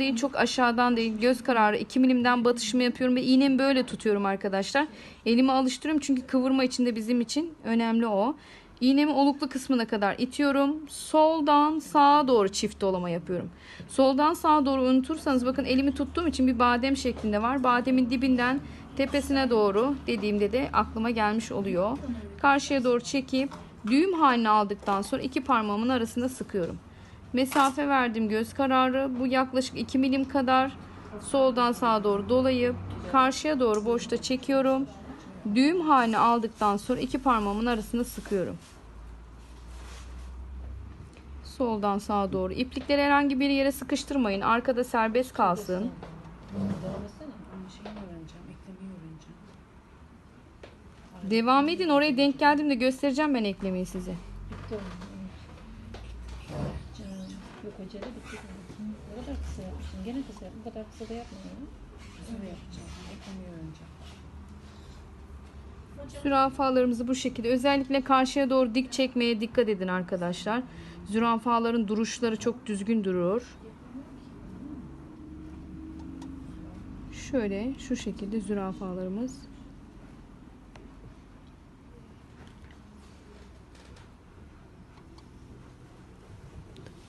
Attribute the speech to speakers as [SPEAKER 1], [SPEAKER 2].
[SPEAKER 1] değil çok aşağıdan değil göz kararı 2 milimden batışımı yapıyorum ve iğnemi böyle tutuyorum arkadaşlar. Elimi alıştırıyorum çünkü kıvırma içinde bizim için önemli o. İğnemi oluklu kısmına kadar itiyorum. Soldan sağa doğru çift dolama yapıyorum. Soldan sağa doğru unutursanız bakın elimi tuttuğum için bir badem şeklinde var. Bademin dibinden tepesine doğru dediğimde de aklıma gelmiş oluyor. Karşıya doğru çekip düğüm haline aldıktan sonra iki parmağımın arasında sıkıyorum. Mesafe verdim göz kararı. Bu yaklaşık 2 milim kadar. Soldan sağa doğru dolayıp karşıya doğru boşta çekiyorum. Düğüm haline aldıktan sonra iki parmağımın arasında sıkıyorum. Soldan sağa doğru. İplikleri herhangi bir yere sıkıştırmayın. Arkada serbest kalsın.
[SPEAKER 2] Devam
[SPEAKER 1] edin. Oraya denk geldiğimde göstereceğim ben eklemeyi size.
[SPEAKER 2] Yok acele bitti. Ne kadar kısa yapmışsın. Gene kısa yap. Bu kadar kısa da yapma ya. Uzun yapacağım. Eklemeyi öğreneceğim.
[SPEAKER 1] Zürafalarımızı bu şekilde özellikle karşıya doğru dik çekmeye dikkat edin arkadaşlar. Zürafaların duruşları çok düzgün durur. Şöyle şu şekilde zürafalarımız